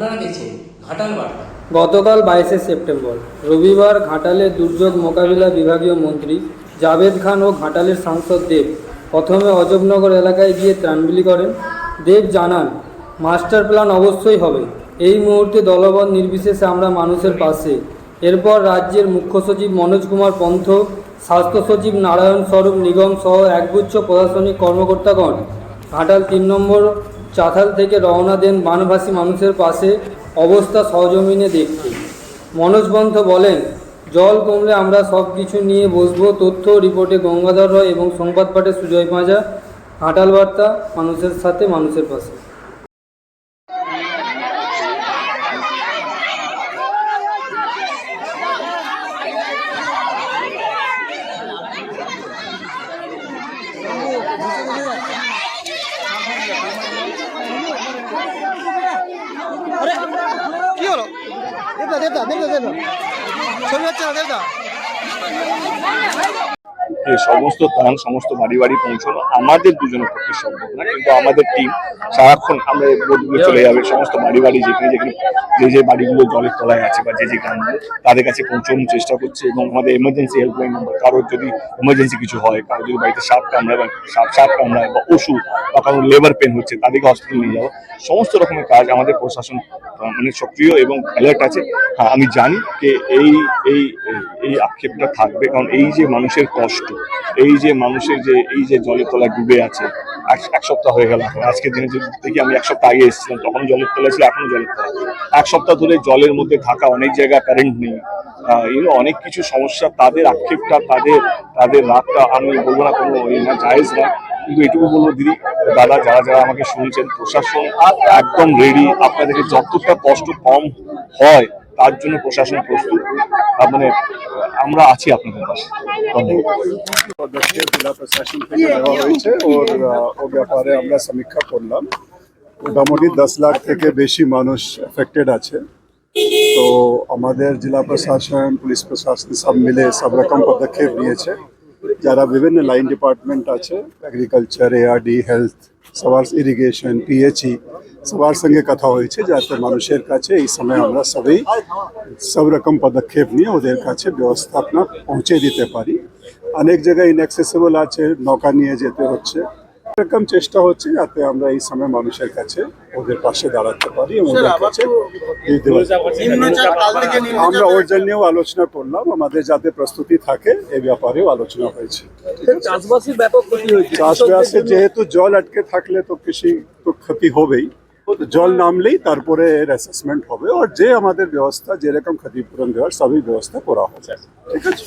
আপনারা দেখছেন ঘাটাল গতকাল বাইশে সেপ্টেম্বর, রবিবার ঘাটালের দুর্যোগ মোকাবিলা বিভাগীয় মন্ত্রী জাভেদ খান ও ঘাটালের সাংসদ দেব প্রথমে অজবনগর এলাকায় গিয়ে ত্রাণবিলি করেন। দেব জানান, মাস্টার প্ল্যান অবশ্যই হবে। এই মুহূর্তে দলবল নির্বিশেষে আমরা মানুষের পাশে। এরপর রাজ্যের মুখ্য সচিব মনোজ কুমার পন্থ, স্বাস্থ্য সচিব নারায়ণ স্বরূপ নিগম সহ একগুচ্ছ প্রশাসনিক কর্মকর্তাগণ, ঘাটাল তিন নম্বর চাথাল থেকে রওনা দেন বানভাসী মানুষের পাশে অবস্থা সহজমিনে দেখতে। মনোজ বলেন, জল কমলে আমরা সব কিছু নিয়ে বসবো। তথ্য রিপোর্টে গঙ্গাধর রয় এবং সংবাদ পাঠে সুজয় পাঁজা, হাঁটাল বার্তা, মানুষের সাথে, মানুষের পাশে। それやったら出た যে সমস্ত ত্রাণ, সমস্ত বাড়ি বাড়ি পৌঁছানো আমাদের দুজনের পক্ষে সম্ভব না। কিন্তু আমাদের টিম সারাক্ষণ আমরা বোটগুলো চলে যাবে, সমস্ত বাড়ি বাড়ি যেখানে যেখানে যে যে বাড়িগুলো জলের তলায় আছে বা যে যে গ্রামগুলো, তাদের কাছে পৌঁছানোর চেষ্টা করছে এবং আমাদের এমার্জেন্সি হেল্পলাইন নাম্বার কারোর যদি এমার্জেন্সি কিছু হয়, কারোর যদি বাড়িতে সাপ কামড়ায় বা সাপ সাপ কামড়ায় বা ওষুধ বা কারোর লেবার পেন হচ্ছে, তাদেরকে হসপিটাল নিয়ে যাওয়া। সমস্ত রকমের কাজ আমাদের প্রশাসন মানে সক্রিয় এবং অ্যালার্ট আছে। আমি জানি যে এই এই এই আক্ষেপটা থাকবে, কারণ এই যে মানুষের কষ্ট, এই যে মানুষের যে, এই যে জলের তলায় ডুবে আছে এক- সপ্তাহ হয়ে গেল এখন। আজকের দিনে যদি দেখি আমি এক সপ্তাহ আগে এসেছিলাম, তখন জলের তলায় ছিল, এখনও জলের তলায় এক সপ্তাহ ধরে জলের মধ্যে থাকা অনেক জায়গায় কারেন্ট নেই এগুলো অনেক কিছু সমস্যা, তাদের আক্ষেপটা, তাদের তাদের রাগটা, আমি বলব না কোনো এই না, জায়েজ না, কিন্তু এটুকু বলব দিদি, দাদা, যারা যারা আমাকে শুনছেন, প্রশাসন একদম রেডি আপনাদেরকে যতটা কষ্ট কম হয় তার জন্য প্রশাসন প্রস্তুত। মানে আমরা আছি আপনাদের পাশে। জেলা প্রশাসন থেকে নেওয়া হয়েছে। ওর ও ব্যাপারে আমরা সমীক্ষা করলাম। মোটামুটি দশ লাখ থেকে বেশি মানুষ এফেক্টেড আছে। তো আমাদের জেলা প্রশাসন, পুলিশ প্রশাসন সব মিলে সব রকম পদক্ষেপ নিয়েছে। যারা বিভিন্ন লাইন ডিপার্টমেন্ট আছে এগ্রিকালচার এআরডি হেলথ সবার ইরিগেশন পিএচই সবার সঙ্গে কথা হয়েছে যাতে মানুষের কাছে এই সময় আমরা সবই সব রকম পদক্ষেপ নিয়ে ওদের কাছে ব্যবস্থাপনা পৌঁছে দিতে পারি। অনেক জায়গায় ইনঅ্যাক্সেসিবল আছে, নৌকা নিয়ে যেতে হচ্ছে। এরকম চেষ্টা হচ্ছে যাতে আমরা এই সময় মানুষের কাছে ওদের পাশে দাঁড়াতে পারি ওদের কাছে আমরা ওর জন্যও আলোচনা করলাম আমাদের যাতে প্রস্তুতি থাকে এই ব্যাপারেও আলোচনা হয়েছে। চাষবাসে যেহেতু জল আটকে থাকলে তো কৃষি তো ক্ষতি হবেই। জল নামলেই তারপরে এর অ্যাসেসমেন্ট হবে আর যে আমাদের ব্যবস্থা যেরকম ক্ষতিপূরণ দেওয়ার সবই ব্যবস্থা করা হবে। ঠিক আছে?